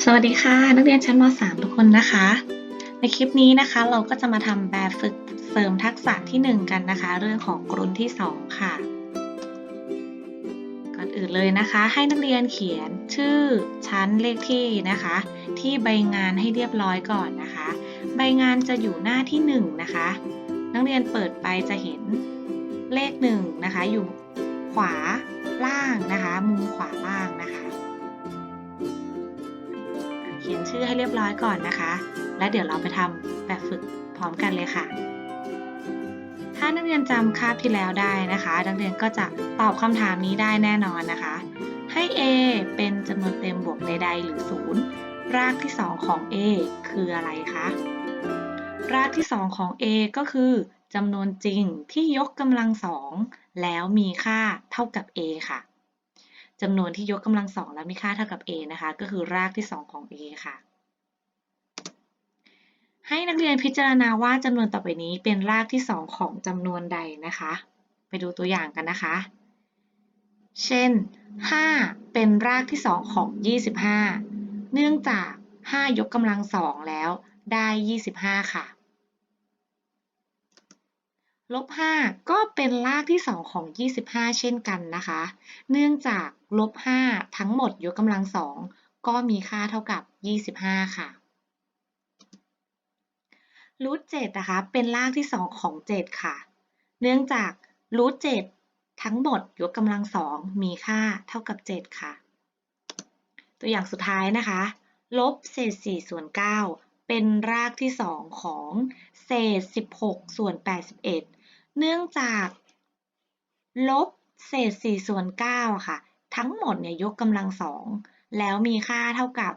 สวัสดีค่ะ นักเรียนชั้นม .3 ทุกคนนะคะ ในคลิปนี้นะคะเราก็จะมาทำแบบฝึกเสริมทักษะที่ 1 กันนะคะ เรื่องของกรุนที่ 2 ค่ะ ก่อนอื่นเลยนะคะ ให้นักเรียนเขียนชื่อชั้นเลขที่นะคะ ที่ใบงานให้เรียบร้อยก่อนนะคะ ใบงานจะอยู่หน้าที่ 1 นะคะ นักเรียนเปิดไปจะเห็นเลข1นะคะอยู่ขวาล่าง ชื่อให้เรียบร้อยก่อนนะคะ และเดี๋ยวเราไปทำแบบฝึกพร้อมกันเลยค่ะ ถ้านักเรียนจำคาบที่แล้วได้นะคะ นักเรียนก็จะตอบคำถามนี้ได้แน่นอนนะคะ ให้ a เป็นจำนวนเต็มบวกใดๆหรือ 0 รากที่ 2 ของ a คืออะไรคะ รากที่ 2 ของ a ก็คือจำนวนจริงที่ยกกำลังสองแล้วมีค่าเท่ากับ a ค่ะ จำนวนที่ยกกำลังสองแล้วมีค่าเท่ากับ a นะคะ ก็คือรากที่ 2 ของ a ค่ะ ให้นักเรียนพิจารณาว่าจำนวนต่อไปนี้เป็นรากที่ 2 ของจำนวนใดนะคะ ไปดูตัวอย่างกันนะคะ เช่น 5 เป็นรากที่ 2 ของ 25 เนื่องจาก 5 ยกกำลังสองแล้วได้ 25 ค่ะ ลบ5ก็เป็นรากที่ 2 ของ 25 เช่นกันนะคะ เนื่องจากลบ5ทั้งหมดยกกำลังสองก็มีค่าเท่ากับ 25 ค่ะรูท7นะคะ เป็นรากที่ 2 ของ 7 ค่ะ เนื่องจากรูท7ทั้งหมดยกกำลังสองมีค่าเท่ากับ 7 ค่ะ ตัวอย่างสุดท้ายนะคะ ลบเศษ4ส่วน9 เป็นรากที่ 2 ของเศษ 16 ส่วน 81 เนื่องจากลบเศษ 4 ส่วน 9 ค่ะ ทั้งหมดเนี่ยยกกำลังสองแล้วมีค่าเท่ากับ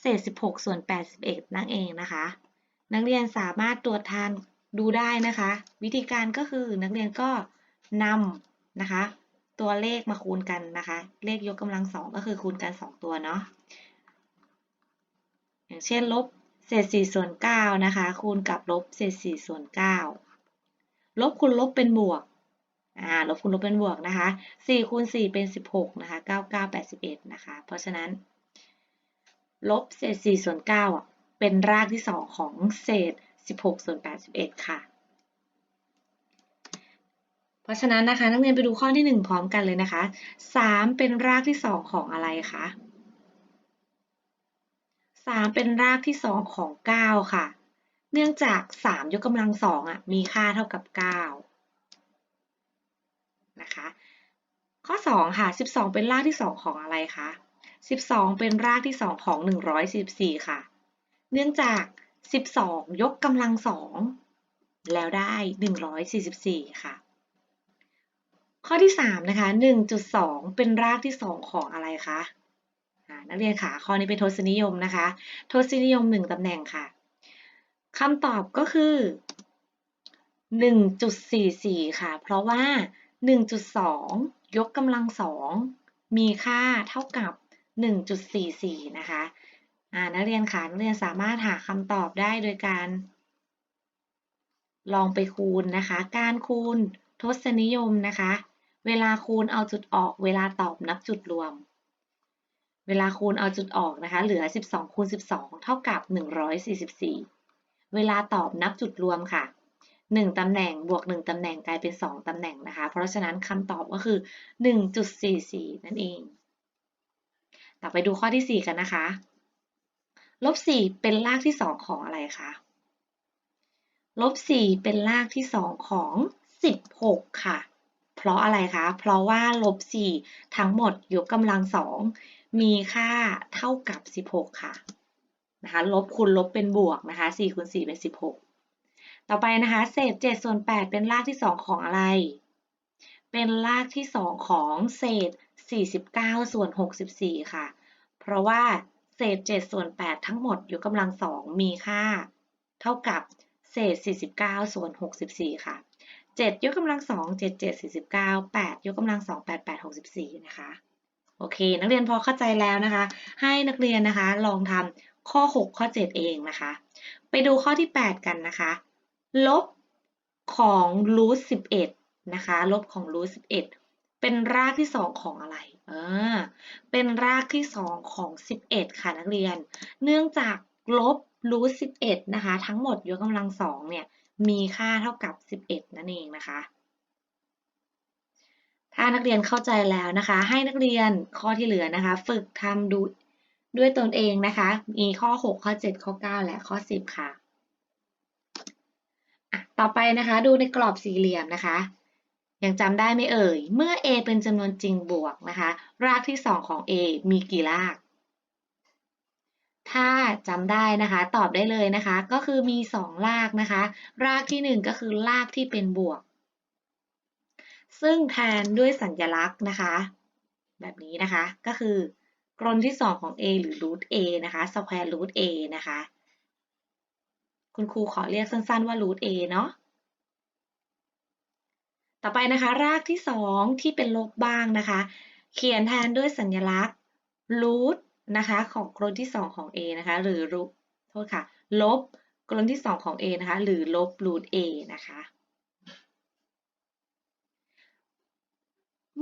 เศษ 16 ส่วน 81 นั่นเองนะคะ นักเรียนสามารถตรวจทานดูได้นะคะ วิธีการก็คือนักเรียนก็นำนะคะ ตัวเลขมาคูณกันนะคะ เลขยกกำลังสองก็คือคูณกัน 2 ตัวเนาะอย่างเช่นลบ เศษ4ส่วน9นะคะ คูณกับลบเศษ4ส่วน9ลบคูณลบเป็นบวกอ่าลบคูณลบเป็นบวกนะคะ4คูณ4เป็น 16นะคะ99 81นะคะ เพราะฉะนั้น ลบเศษ4ส่วน9อะเป็นรากที่ 2 ของเศษ 16ส่วน81 ค่ะ เพราะฉะนั้นนะคะนักเรียนไปดูข้อที่ 1 พร้อมกันเลยนะคะ 3 เป็นรากที่ 2 ของอะไรคะ 3 เป็นรากที่ 2 ของ 9 ค่ะ เนื่องจาก 3 ยกกำลังสองอะมีค่าเท่ากับ 9 นะคะ ข้อ 2 ค่ะ 12 เป็นรากที่ 2 ของอะไรคะ 12 เป็นรากที่ 2 ของ144ค่ะ เนื่องจาก 12 ยกกำลังสองแล้วได้ 144 ค่ะ ข้อที่ 3 นะคะ 1.2 เป็นรากที่ 2 ของอะไรคะ นักเรียนค่ะข้อนี้เป็นทศนิยมนะคะ ทศนิยม1ตำแหน่งค่ะคำตอบก็คือ1.44 ค่ะ เพราะว่า 1.2 ยกกำลังสองมีค่าเท่ากับ 1.44 นะคะนักเรียนค่ะนักเรียนสามารถหาคำตอบได้โดยการ ลองไปคูณนะคะ การคูณทศนิยมนะคะ เวลาคูณเอาจุดออก เวลาตอบนับจุดรวม เวลาคูณเอาจุดออกนะคะ เหลือ 12คูณ12 เท่ากับ 144 เวลาตอบนับจุดรวมค่ะ 1ตำแหน่งบวก 1ตำแหน่งกลายเป็น 2ตำแหน่งนะคะ เพราะฉะนั้นคำตอบก็คือ 1.44 นั่นเอง ต่อไปดูข้อที่ 4 กันนะคะ ลบ 4 เป็นรากที่ 2 ของอะไรคะ ลบ 4 เป็นรากที่ 2 ของ 16 ค่ะ เพราะอะไรคะ เพราะว่าลบ 4 ทั้งหมดยกกำลังสอง มีค่าเท่ากับ 16 ค่ะนะคะลบคูณลบเป็นบวกนะคะ4คูณ4เป็น 16 ต่อไปนะคะเศษ7ส่วน8เป็นรากที่ 2 ของอะไร เป็นรากที่ 2 ของเศษ 49 ส่วน 64 ค่ะ เพราะว่าเศษ 7 ส่วน 8 ทั้งหมดยกกำลังสองมีค่า เท่ากับเศษ 49 ส่วน 64 ค่ะ 7 ยกกำลังสอง7 7 49 8 ยกกำลังสอง8 8 64 นะคะ โอเค นักเรียนพอเข้าใจแล้วนะคะ ให้นักเรียนนะคะลองทำข้อ 6 ข้อ 7 เองนะคะ ไปดูข้อที่ 8 กันนะคะ ลบของรูท11นะคะ ลบของรูท11เป็นรากที่2ของอะไรเออเป็นรากที่2ของ11ค่ะนักเรียน เนื่องจากลบรูท11นะคะ ทั้งหมดยกกำลังสองเนี่ยมีค่าเท่ากับ11นั่นเองนะคะ ถ้านักเรียนเข้าใจแล้วนะคะ ให้นักเรียนข้อที่เหลือนะคะ ฝึกทำดูด้วยตนเองนะคะ มีข้อ 6 ข้อ 7 ข้อ 9 และข้อ 10 ค่ะ ต่อไปนะคะดูในกรอบสี่เหลี่ยมนะคะ ยังจำได้ไหมเอ่ย เมื่อ a เป็นจำนวนจริงบวกนะคะ รากที่ 2 ของ a มีกี่ราก ถ้าจำได้นะคะ ตอบได้เลยนะคะ ก็คือมี 2 รากนะคะ รากที่ 1 ก็คือรากที่เป็นบวก ซึ่งแทนด้วยสัญลักษณ์นะคะ แบบนี้นะคะก็คือกรนที่ 2 ของ a หรือ root a นะคะ square root a นะคะ คุณครูขอเรียกสั้นๆว่า root a เนาะต่อไปนะคะ รากที่ 2 ที่เป็นลบบ้างนะคะ เขียนแทนด้วยสัญลักษณ์ root นะคะของกรนที่ 2 ของ a นะคะ หรือรูโทษค่ะ ลบกรนที่ 2 ของ a นะคะ หรือลบ root a นะคะ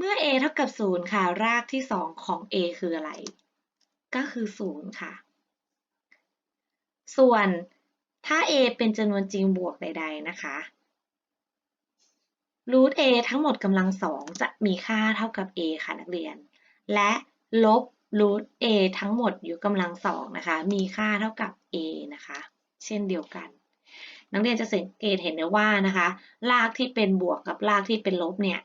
มื่อ a เท่ากับ 0 ค่ะ รากที่ 2 ของ a คืออะไร ก็คือ 0 ค่ะ ส่วนถ้า a เป็นจำนวนจริงบวกใด ๆ นะคะ root a ทั้งหมดกำลังสองจะมีค่าเท่ากับ a ค่ะนักเรียน และลบ root a ทั้งหมดอยู่กำลังสองนะคะ มีค่าเท่ากับ a นะคะ เช่นเดียวกัน นักเรียนจะสังเกตเห็นได้ว่านะคะ รากที่เป็นบวกกับรากที่เป็นลบเนี่ย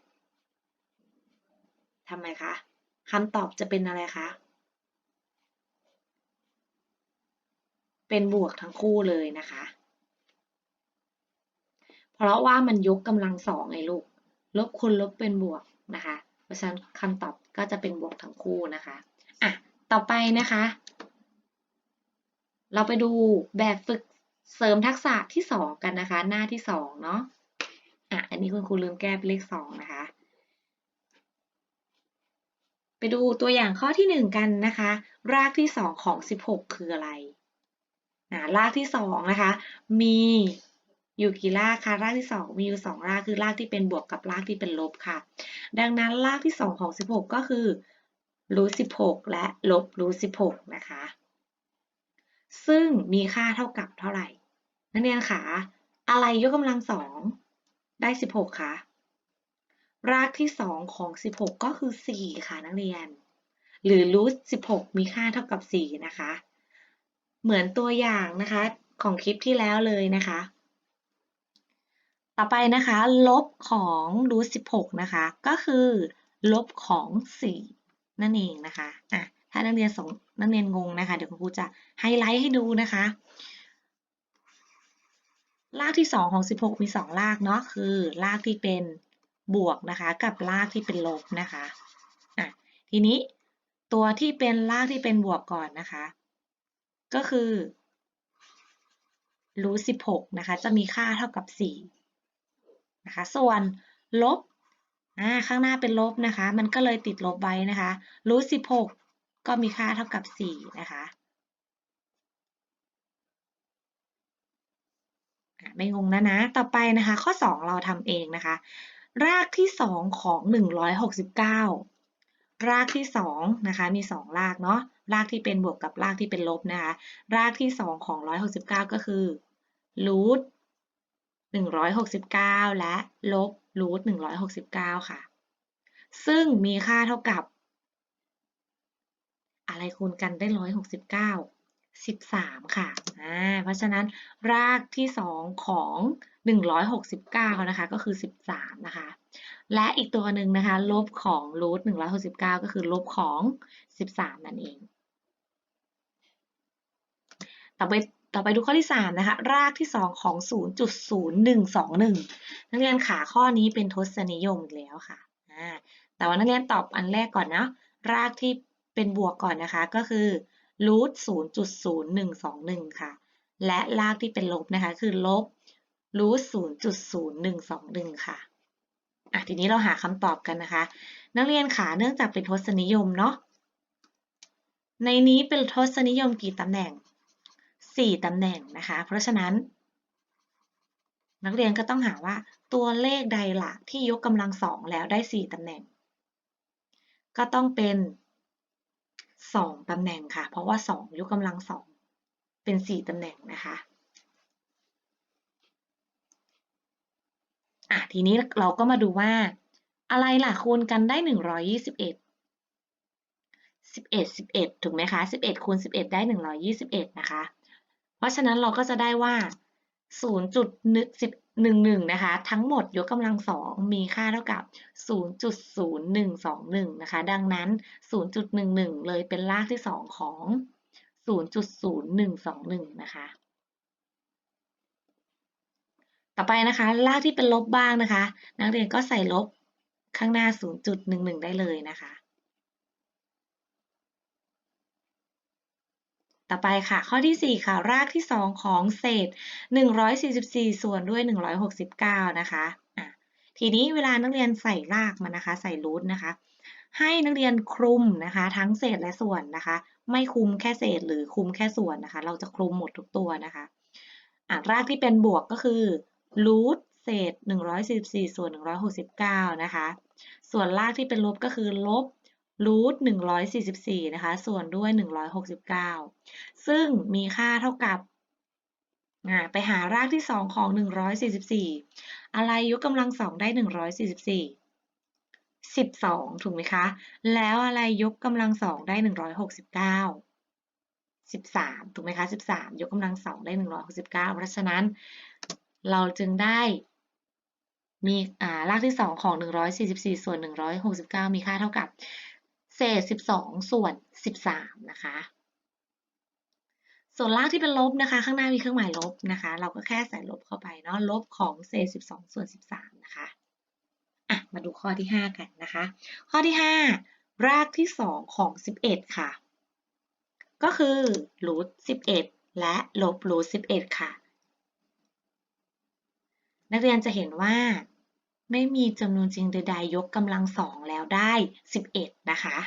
ทำไมคะคำตอบจะเป็นอะไรคะ เป็นบวกทั้งคู่เลยนะคะ เพราะว่ามันยกกำลังสองไงลูก ลบคูณลบเป็นบวกนะคะ เพราะฉะนั้นคำตอบก็จะเป็นบวกทั้งคู่นะคะ อะ ต่อไปนะคะ เราไปดูแบบฝึกเสริมทักษะที่2กันนะคะ หน้าที่2เนาะ อะ อันนี้คุณครูลืมแก้เป็นเลข2นะคะ ไปดูตัวอย่างข้อที่ 1 กันนะคะ รากที่ 2 ของ 16 คืออะไรอ่ารากที่ 2 นะคะ มีอยู่กี่รากคะรากที่ 2 มีอยู่ 2 รากคือรากที่เป็นบวกกับรากที่เป็นลบค่ะ ดังนั้นรากที่ 2 ของ 16 ก็คือรูท16และลบรูท16นะคะ ซึ่งมีค่าเท่ากับเท่าไหร่ นักเรียนคะอะไรยกกำลังสองได้16คะ รากที่ 2 ของ 16 ก็คือ 4 ค่ะนักเรียน หรือรูท16 มีค่าเท่ากับ 4 นะคะ เหมือนตัวอย่างนะคะของคลิปที่แล้วเลยนะคะ ต่อไปนะคะ ลบของรูท16 นะคะ ก็คือ ลบของ 4 นั่นเองนะคะอะถ้านักเรียนสงนักเรียนงงนะคะ เดี๋ยวคุณครูจะไฮไลท์ให้ดูนะคะรากที่ 2 ของ 16 มี 2 รากเนาะคือรากที่เป็น บวกนะคะกับรากที่เป็นลบนะคะอะทีนี้ตัวที่เป็นรากที่เป็นบวกก่อนนะคะ ก็คือรูท16นะคะ จะมีค่าเท่ากับ4นะคะ ส่วนลบอ่าข้างหน้าเป็นลบนะคะ มันก็เลยติดลบไว้นะคะรูท16ก็มีค่าเท่ากับ4นะคะไม่งงนะนะ ต่อไปนะคะ ข้อ 2 เราทำเองนะคะ รากที่2ของ 169 รากที่2นะคะ มี2รากเนาะ รากที่เป็นบวกกับรากที่เป็นลบนะคะ รากที่2ของ 169 ก็คือรูท169 และลบรูท169 ค่ะ ซึ่งมีค่าเท่ากับ อะไรคูณกันได้ 169 13 ค่ะอ่าเพราะฉะนั้นรากที่ 2 ของ 169 นะคะ ก็คือ 13 นะคะ และอีกตัวหนึ่งนะคะ ลบของรูท169 ก็คือลบของ 13 นั่นเอง ต่อไปต่อไปดูข้อที่ 3 นะคะ รากที่ 2 ของ 0.0121 นักเรียนขาข้อนี้เป็นทศนิยมอีกแล้วค่ะอ่าแต่ว่านักเรียนตอบอันแรกก่อนนะรากที่เป็นบวกก่อนนะคะก็คือ รูท0.0121ค่ะ และรากที่เป็นลบนะคะคือลบรูท0.0121ค่ะอะทีนี้เราหาคำตอบกันนะคะ นักเรียนขาเนื่องจากเป็นทศนิยมเนาะในนี้เป็นทศนิยมกี่ตำแหน่ง 4ตำแหน่งนะคะ เพราะฉะนั้น นักเรียนก็ต้องหาว่าตัวเลขใดล่ะที่ยกกำลังสองแล้วได้ 4ตำแหน่ง ก็ต้องเป็น 2ตำแหน่งค่ะ เพราะว่า2ยกกำลัง2เป็น4ตำแหน่งนะคะอะทีนี้เราก็มาดูว่า อะไรล่ะคูณกันได้121 11 11ถูกไหมคะ11คูณ11ได้121นะคะ เพราะฉะนั้นเราก็จะได้ว่า0.11นะคะ ทั้งหมดยกกำลังสองมีค่าเท่ากับ 0.0121 นะคะ ดังนั้น 0.11 เลยเป็นรากที่ 2 ของ 0.0121 นะคะ ต่อไปนะคะ รากที่เป็นลบบ้างนะคะ นักเรียนก็ใส่ลบข้างหน้า 0.11 ได้เลยนะคะ ต่อไปค่ะ ข้อที่ 4 ค่ะ รากที่ 2 ของเศษ 144 ส่วนด้วย 169 นะคะะทีนี้เวลานักเรียนใส่รากมันนะคะ ใส่รูทนะคะ ให้นักเรียนคลุมนะคะ ทั้งเศษและส่วนนะคะ ไม่คุมแค่เศษหรือคุมแค่ส่วนนะคะ เราจะคลุมหมดทุกตัวนะคะะรากที่เป็นบวกก็คือรูทเศษ 144 ส่วน 169 นะคะ ส่วนรากที่เป็นลบก็คือลบ รูท144นะคะ ส่วนด้วย169ซึ่งมีค่าเท่ากับไปหารากที่2ของ144อะไรยกกำลังสองได้144 12ถูกไหมคะ แล้วอะไรยกกำลังสองได้169 13ถูกไหมคะ13ยกกำลังสองได้169เพราะฉะนั้นเราจึงได้มีรากที่ 2 ของ 144 ส่วน 169 มีค่าเท่ากับ เศษ 12 ส่วน 13 นะคะ ส่วนรากที่เป็นลบนะคะ ข้างหน้ามีเครื่องหมายลบนะคะ เราก็แค่ใส่ลบเข้าไปเนาะลบของเศษ 12 ส่วน 13 นะคะอะมาดูข้อที่ 5 กันนะคะ ข้อที่ 5 รากที่ 2 ของ 11 ค่ะ ก็คือรูท11 และลบรูท11 ค่ะ นักเรียนจะเห็นว่า ไม่มีจำนวนจริงใดๆ ยกกำลังสองแล้วได้ 11 นะคะ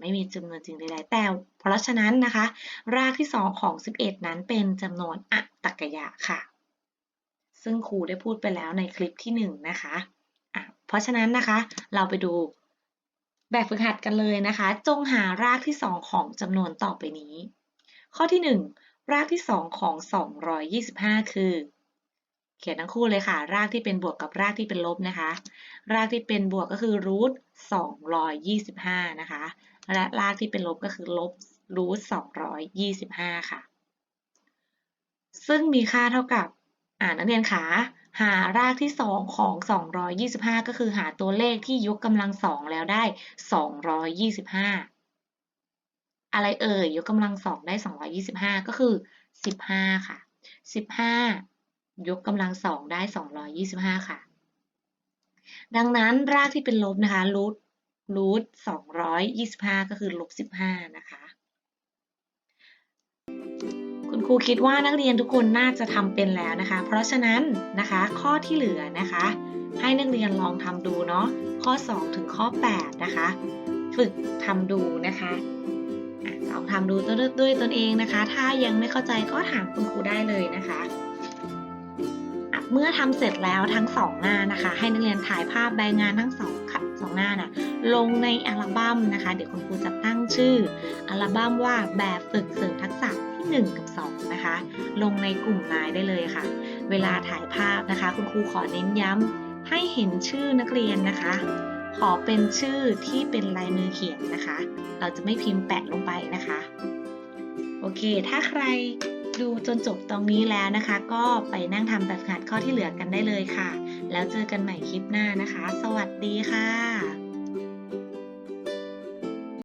ไม่มีจำนวนจริงใดๆ แต่ เพราะฉะนั้นนะคะ รากที่ 2 ของ 11 นั้นเป็นจำนวนอัตกยะค่ะ ซึ่งครูได้พูดไปแล้วในคลิปที่ 1 นะคะะเพราะฉะนั้นนะคะ เราไปดูแบบฝึกหัดกันเลยนะคะ จงหารากที่ 2 ของจำนวนต่อไปนี้ ข้อที่ 1 รากที่ 2 ของ 225 คือ เขียนทั้งคู่เลยค่ะ รากที่เป็นบวกกับรากที่เป็นลบนะคะ รากที่เป็นบวกก็คือรูท225นะคะ และรากที่เป็นลบก็คือลบรูท225ค่ะ ซึ่งมีค่าเท่ากับ อ่านนักเรียนขาหารากที่ 2 ของ 225 ก็คือหาตัวเลขที่ยกกำลังสองแล้วได้ 225 อะไรเอ่ยยกกำลังสองได้ 225 ก็คือ 15 ค่ะ 15 ยกกำลังสองได้ 225 ค่ะ ดังนั้นรากที่เป็นลบนะคะรูทรูท225 ก็คือลบ 15 นะคะ คุณครูคิดว่านักเรียนทุกคนน่าจะทำเป็นแล้วนะคะ เพราะฉะนั้นนะคะข้อที่เหลือนะคะ ให้นักเรียนลองทำดูเนาะข้อ 2 ถึงข้อ 8 นะคะ ฝึกทำดูนะคะลองทำดูด้วยตนเองนะคะ ถ้ายังไม่เข้าใจก็ถามคุณครูได้เลยนะคะ เมื่อทำเสร็จแล้วทั้งสองหน้านะคะ ให้นักเรียนถ่ายภาพใบงานทั้งสองสองหน้านะ่ะลงในอัลบั้มนะคะ เดี๋ยวคุณครูจะตั้งชื่ออัลบั้มว่าแบบฝึกเสริมทักษะที่ 1 กับ 2 นะคะ ลงในกลุ่มไลน์ได้เลยค่ะ เวลาถ่ายภาพนะคะ คุณครูขอเน้นย้ำให้เห็นชื่อนักเรียนนะคะ ขอเป็นชื่อที่เป็นลายมือเขียนนะคะ เราจะไม่พิมพ์แปะลงไปนะคะ โอเค ถ้าใคร ดูจนจบตรงนี้แล้วนะคะ ก็ไปนั่งทำแบบฝึกหัดข้อที่เหลือกันได้เลยค่ะ แล้วเจอกันใหม่คลิปหน้านะคะ สวัสดีค่ะ